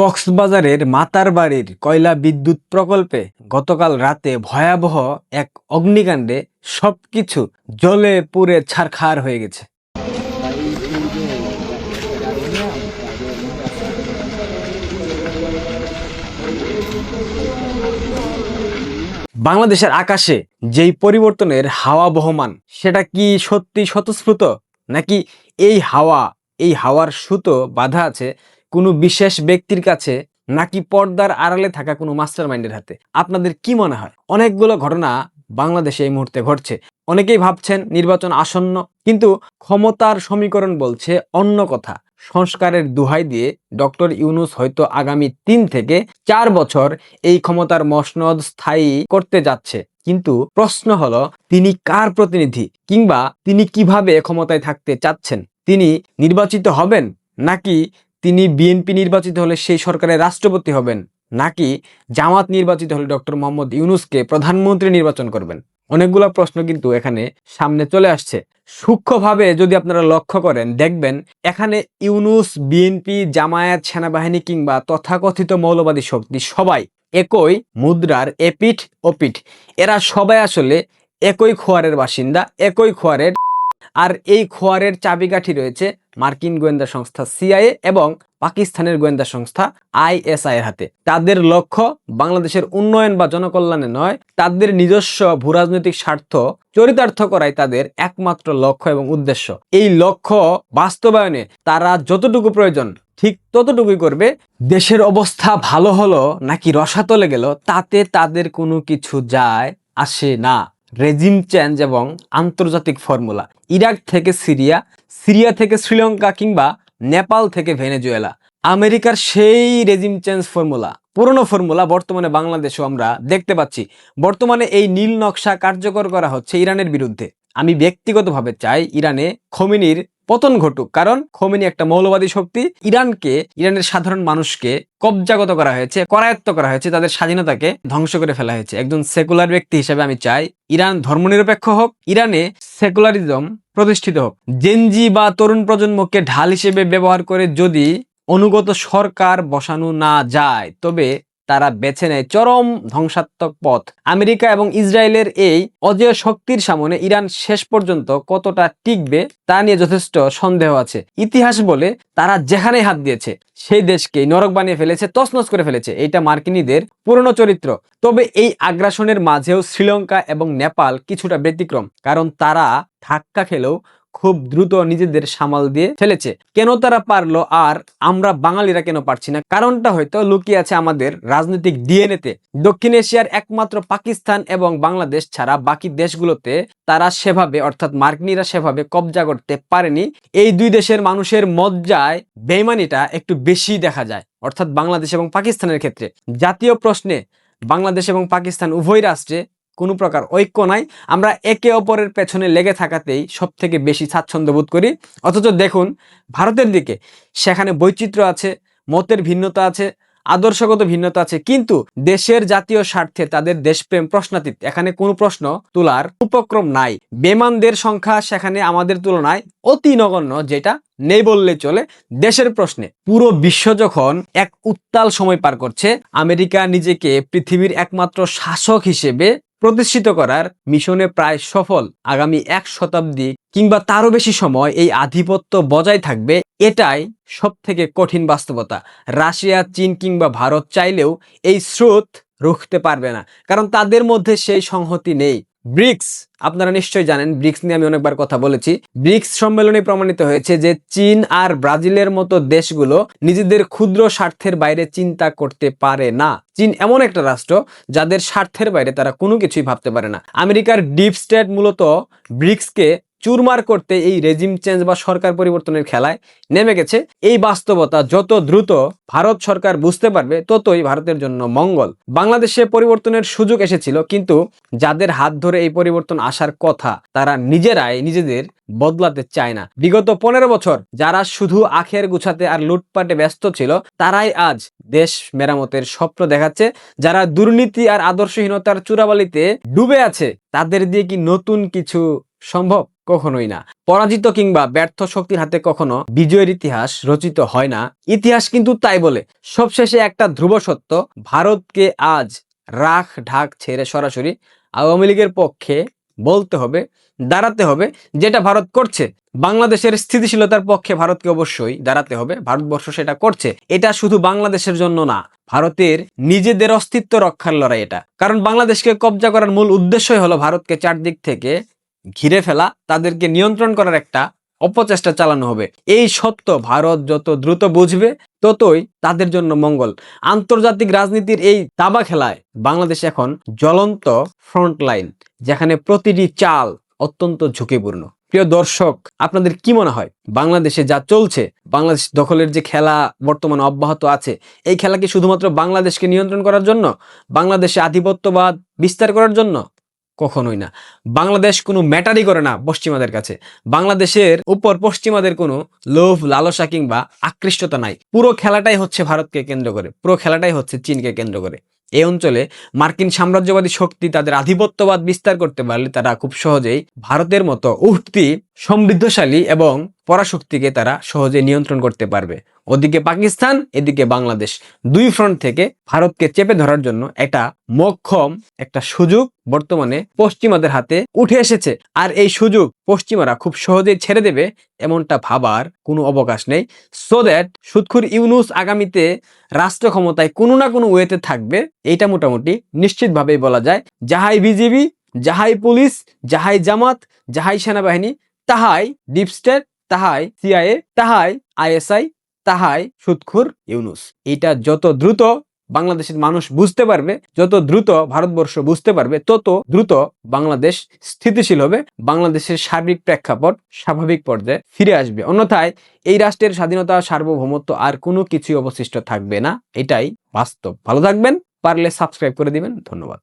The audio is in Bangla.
কক্সবাজারের মাতারবাড়ির কয়লা বিদ্যুৎ প্রকল্পে গতকাল রাতে ভয়াবহ এক অগ্নিকাণ্ডে সবকিছু জলে পুড়ে ছারখার হয়ে গেছে। বাংলাদেশের আকাশে যেই পরিবর্তনের হাওয়া বহমান, সেটা কি সত্যি স্বতঃস্ফূর্ত? নাকি এই হাওয়া, এই হাওয়ার সুতো বাধা আছে কোনো বিশেষ ব্যক্তির কাছে নাকি পর্দার আড়ালে থাকা কোনো মাস্টার মাইন্ডের হাতে? আপনাদের কি মনে হয়? অনেকগুলো ঘটনা বাংলাদেশে এই মুহূর্তে ঘটছে। অনেকেই ভাবছেন নির্বাচন আসন্ন, কিন্তু ক্ষমতার সমীকরণ বলছে অন্য কথা। সংস্কারের দুহাই দিয়ে ডক্টর ইউনুস হয়তো আগামী তিন থেকে চার বছর এই ক্ষমতার মসনদ স্থায়ী করতে যাচ্ছে। কিন্তু প্রশ্ন হলো, তিনি কার প্রতিনিধি? কিংবা তিনি কীভাবে ক্ষমতায় থাকতে চাচ্ছেন? তিনি নির্বাচিত হবেন নাকি তিনি বিএনপি নির্বাচিত হলে সেই সরকারের রাষ্ট্রপতি হবেন, নাকি জামাত নির্বাচিত হলে ডক্টর মোহাম্মদ ইউনুসকে প্রধানমন্ত্রী নির্বাচন করবেন? অনেকগুলো প্রশ্ন কিন্তু এখানে সামনে চলে আসছে। সূক্ষ্মভাবে যদি আপনারা লক্ষ্য করেন, দেখবেন এখানে ইউনুস, বিএনপি, জামায়াত, সেনাবাহিনী কিংবা তথাকথিত মৌলবাদী শক্তি সবাই একই মুদ্রার এপিঠ, ওপিঠ। এরা সবাই আসলে একই খোয়ারের বাসিন্দা, একই খোয়ারের আর এই খোয়ারের চাবিকাঠি রয়েছে মার্কিন গোয়েন্দা সংস্থা সিআইএ এবং পাকিস্তানের গোয়েন্দা সংস্থা আইএসআই এর হাতে। তাদের লক্ষ্য বাংলাদেশের উন্নয়ন বা জনকল্যাণে নয়, তাদের নিজস্ব ভূরাজনৈতিক স্বার্থ চরিতার্থ করাই তাদের একমাত্র লক্ষ্য এবং উদ্দেশ্য। এই লক্ষ্য বাস্তবায়নে তারা যতটুকু প্রয়োজন, ঠিক ততটুকুই করবে। দেশের অবস্থা ভালো হলো নাকি রসাতলে গেল, তাতে তাদের কোনো কিছু যায় আসে না। রেজিম চেঞ্জ এবং আন্তর্জাতিক ফর্মুলা। ইরাক থেকে সিরিয়া সিরিয়া থেকে শ্রীলঙ্কা কিংবা নেপাল থেকে ভেনেজুয়েলা। আমেরিকার সেই রেজিম চেঞ্জ ফর্মুলা, পুরনো ফর্মুলা বর্তমানে বাংলাদেশেও আমরা দেখতে পাচ্ছি। বর্তমানে এই নীল নকশা কার্যকর করা হচ্ছে ইরানের বিরুদ্ধে। আমি ব্যক্তিগতভাবে চাই ইরানে খমিনির পতন ঘটুক। কারণ খমিনি একটা মৌলবাদী শক্তি। ইরানকে, ইরানের সাধারণ মানুষকে কবজাগত করা হয়েছে, করায়ত্ত করা হয়েছে, তাদের স্বাধীনতাকে ধ্বংস করে ফেলা হয়েছে। একজন সেকুলার ব্যক্তি হিসেবে আমি চাই, ইরান ধর্মনিরপেক্ষ হোক, ইরানে সেকুলারিজম প্রতিষ্ঠিত হোক। জেনজি বা তরুণ প্রজন্মকে ঢাল হিসেবে ব্যবহার করে যদি অনুগত সরকার বসানো না যায়, তবে তারা বেছে নেয় চরম ধ্বংসাত্মক পথ। আমেরিকা এবং ইসরায়েলের এই অজেয় শক্তির সামনে ইরান শেষ পর্যন্ত কতটা টিকবে তা নিয়ে যথেষ্ট সন্দেহ আছে। ইতিহাস বলে তারা যেখানে হাত দিয়েছে, সেই দেশকে নরক বানিয়ে ফেলেছে, তছনছ করে ফেলেছে। এটা মার্কিনীদের পুরনো চরিত্র। তবে এই আগ্রাসনের মাঝেও শ্রীলঙ্কা এবং নেপাল কিছুটা ব্যতিক্রম, কারণ তারা ধাক্কা খেলেও খুব দ্রুত নিজেদের সামাল দিয়ে ফেলেছে। কেন তারা পারল আর আমরা বাঙালিরা কেন পারছি না? কারণটা হয়তো লুকিয়ে আছে আমাদের রাজনৈতিক ডিএনএতে দক্ষিণ এশিয়ার একমাত্র পাকিস্তান এবং বাংলাদেশ ছাড়া বাকি দেশগুলোতে তারা সেভাবে, অর্থাৎ মার্কিনীরা সেভাবে কবজা করতে পারেনি। এই দুই দেশের মানুষের মজ্জায় বেইমানিটা একটু বেশি দেখা যায়, অর্থাৎ বাংলাদেশ এবং পাকিস্তানের ক্ষেত্রে। জাতীয় প্রশ্নে, বাংলাদেশ এবং পাকিস্তান উভয় রাষ্ট্রে কোনো প্রকার ঐক্য নাই। আমরা একে অপরের পেছনে লেগে থাকাতেই সব থেকে বেশি স্বাচ্ছন্দ্য বোধ করি। অথচ দেখুন, ভারতের দিকে সেখানে বৈচিত্র্য আছে, মতের ভিন্নতা আছে, আদর্শগত ভিন্নতা আছে। কিন্তু দেশের জাতীয় স্বার্থে তাদের দেশপ্রেম প্রশ্নাতীত। এখানে কোনো প্রশ্ন তোলার উপক্রম নাই। বেমানদের সংখ্যা সেখানে আমাদের তুলনায় অতি নগণ্য, যেটা নেই বললে চলে। দেশের প্রশ্নে, পুরো বিশ্ব যখন এক উত্তাল সময় পার করছে, আমেরিকা নিজেকে পৃথিবীর একমাত্র শাসক হিসেবে প্রতিষ্ঠিত করার মিশনে প্রায় সফল আগামী এক শতাব্দী কিংবা তারও বেশি সময় এই আধিপত্য বজায় থাকবে, এটাই সব থেকে কঠিন বাস্তবতা। রাশিয়া, চীন কিংবা ভারত চাইলেও এই স্রোত রুখতে পারবে না, কারণ তাদের মধ্যে সেই সংহতি নেই। ব্রিক্স, আপনারা নিশ্চয়ই জানেন, ব্রিক্স নিয়ে আমি অনেকবার কথা বলেছি। ব্রিক্স সম্মেলনে প্রমাণিত হয়েছে যে চীন আর ব্রাজিলের মতো দেশগুলো নিজেদের ক্ষুদ্র স্বার্থের বাইরে চিন্তা করতে পারে না। চীন এমন একটা রাষ্ট্র, যাদের স্বার্থের বাইরে তারা কোনো কিছুই ভাবতে পারে না। আমেরিকার ডিপ স্টেট মূলত ব্রিক্সকে চুরমার করতে এই রেজিম চেঞ্জ বা সরকার পরিবর্তনের খেলায় নেমে গেছে। এই বাস্তবতা যত দ্রুত ভারত সরকার বুঝতে পারবে, ততই ভারতের জন্য মঙ্গল। বাংলাদেশে পরিবর্তনের সুযোগ এসেছিল, কিন্তু যাদের হাত ধরে এই পরিবর্তন আসার কথা তারা নিজেরাই নিজেদের বদলাতে চায় না। বিগত পনেরো বছর যারা শুধু আখের গুছাতে আর লুটপাটে ব্যস্ত ছিল, তারাই আজ দেশ মেরামতের স্বপ্ন দেখাচ্ছে। যারা দুর্নীতি আর আদর্শহীনতার চূড়াবালিতে ডুবে আছে, তাদের দিয়ে কি নতুন কিছু সম্ভব? কখনোই না। পরাজিত কিংবা ব্যর্থ শক্তির হাতে কখনো বিজয়ের ইতিহাস রচিত হয় না। ইতিহাস কিন্তু তাই বলে, সবশেষে একটা ধ্রুব সত্য, ভারতকে আজ রাখ ঢাক ছেড়ে সরাসরি আওয়ামী লীগের পক্ষে বলতে হবে, দাঁড়াতে হবে যেটা ভারত করছে। বাংলাদেশের স্থিতিশীলতার পক্ষে ভারতকে অবশ্যই দাঁড়াতে হবে। ভারতবর্ষ সেটা করছে। এটা শুধু বাংলাদেশের জন্য না, ভারতের নিজেদের অস্তিত্ব রক্ষার লড়াই এটা। কারণ বাংলাদেশকে কবজা করার মূল উদ্দেশ্যই হলো ভারতকে চারদিক থেকে ঘিরে ফেলা, তাদেরকে নিয়ন্ত্রণ করার একটা অপচেষ্টা চালানো হবে। এই সত্য ভারত যত দ্রুত বুঝবে, ততই তাদের জন্য মঙ্গল। আন্তর্জাতিক রাজনীতির এই দাবা খেলায় বাংলাদেশ এখন জ্বলন্ত ফ্রন্ট লাইন যেখানে প্রতিটি চাল অত্যন্ত ঝুঁকিপূর্ণ। প্রিয় দর্শক, আপনাদের কি মনে হয়? বাংলাদেশে যা চলছে, বাংলাদেশ দখলের যে খেলা বর্তমানে অব্যাহত আছে, এই খেলা কি শুধুমাত্র বাংলাদেশকে নিয়ন্ত্রণ করার জন্য? বাংলাদেশে আধিপত্যবাদ বিস্তার করার জন্য? কখনোই না। বাংলাদেশ কোনো ম্যাটারই করে না পশ্চিমাদের কাছে। বাংলাদেশের উপর পশ্চিমাদের কোনো লোভ, লালসা কিংবা আকৃষ্টতা নাই। পুরো খেলাটাই হচ্ছে ভারতকে কেন্দ্র করে। পুরো খেলাটাই হচ্ছে চীনকে কেন্দ্র করে। এই অঞ্চলে মার্কিন সাম্রাজ্যবাদী শক্তি তাদের আধিপত্যবাদ বিস্তার করতে পারলে তারা খুব সহজেই ভারতের মতো উঠতি, সমৃদ্ধশালী এবং পরাশক্তিকে তারা সহজে নিয়ন্ত্রণ করতে পারবে। ওদিকে পাকিস্তান, এদিকে বাংলাদেশ। দুই ফ্রন্ট থেকে ভারতকে চেপে ধরার জন্য একটা মক্ষম, একটা সুযোগ বর্তমানে পশ্চিমাদের হাতে উঠে এসেছে। আর এই সুযোগ পশ্চিমারা খুব সহজেই ছেড়ে দেবে এমনটা ভাবার কোনো অবকাশ নেই। সো দ্যাট সুৎখুর ইউনুস আগামীতে রাষ্ট্র ক্ষমতায় কোনো না কোনো ওয়েতে থাকবে, এইটা মোটামুটি নিশ্চিতভাবেই বলা যায়। যাহাই বিজেপি যাহাই পুলিশ, যাহাই জামাত, যাহাই সেনাবাহিনী, তাহাই ডিপ স্টেট তাহাই সিআইএ, তাহাই আইএসআই তাহাই সুৎখুর ইউনুস। এটা যত দ্রুত বাংলাদেশের মানুষ বুঝতে পারবে, যত দ্রুত ভারতবর্ষ বুঝতে পারবে, তত দ্রুত বাংলাদেশ স্থিতিশীল হবে, বাংলাদেশের সার্বিক প্রেক্ষাপট স্বাভাবিক পর্যায়ে ফিরে আসবে। অন্যথায় এই রাষ্ট্রের স্বাধীনতা, সার্বভৌমত্ব আর কোনো কিছুই অবশিষ্ট থাকবে না। এটাই বাস্তব। ভালো থাকবেন, পারলে সাবস্ক্রাইব করে দিবেন। ধন্যবাদ।